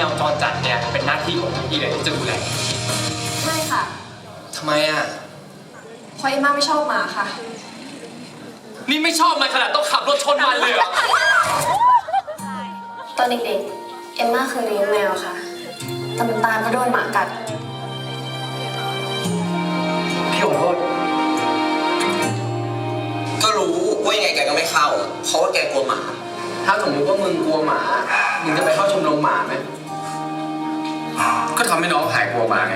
แมวจรจัดเนี่ยเป็นหน้าที่ของพี่เลยที่จะดูแลไม่ค่ะทำไมอะ เพราะเอ็มม่าไม่ชอบหมาค่ะ นี่ไม่ชอบมันขนาดต้องขับรถชนมันเลยเหรอตอนเด็กๆ เอ็มม่าเคยเลี้ยงแมวค่ะ แต่มันตายเพราะโดนหมากัด พี่ขอโทษก็รู้ว่ายังไงแกก็ไม่เข้า เพราะว่าแกกลัวหมา ถ้าสมมติว่ามึงกลัวหมา มึงจะไปเข้าชมรมหมาไหม ก็ทำให้น้องหายกลัวหมาไง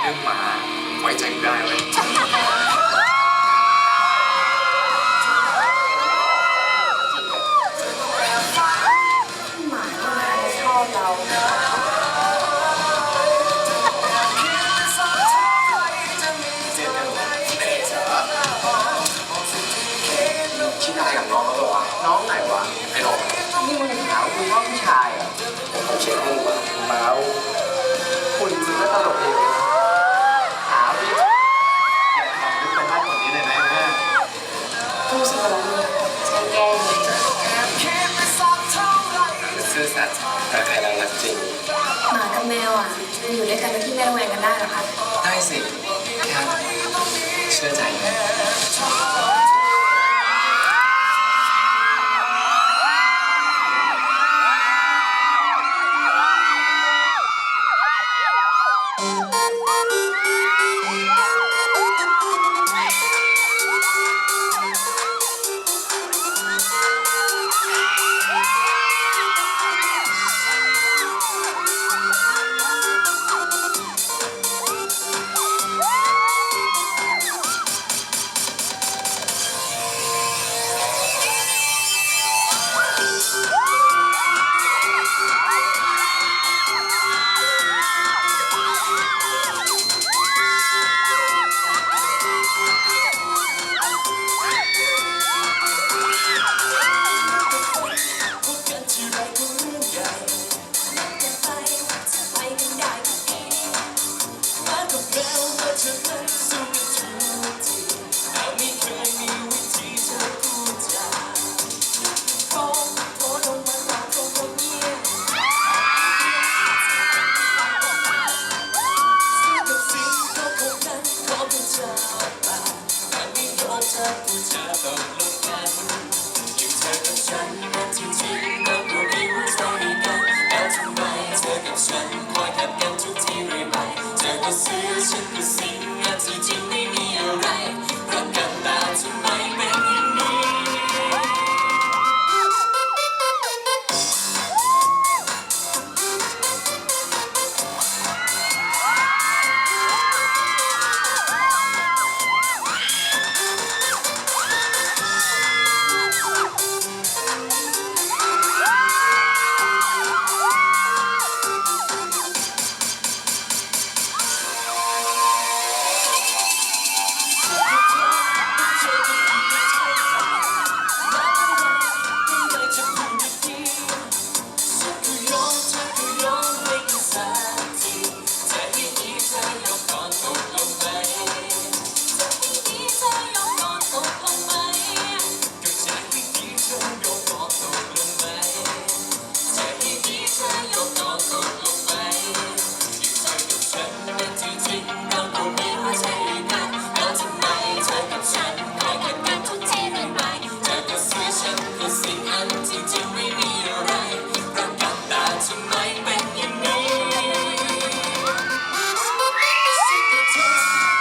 เรื่องหมาไว้ใจกูได้เว้ยหมาก็น่ชอบเรา เช็คให้ดูว่าเมาส์คุณจริงก็ตลกดีนะถามดิอย่าทำลึกไปมากกว่านี้เลยนะแม่รู้สึกอะไรเนี่ยใช้แกล้งเลยซื่อสัตย์แต่ใครรักรักจริงหมากับแมวอะอยู่ด้วยกันโดยที่ไม่ระแวงกันได้หรอคะ ได้สิ เธอก็ซื้อฉันก็สิ่ง Yeah.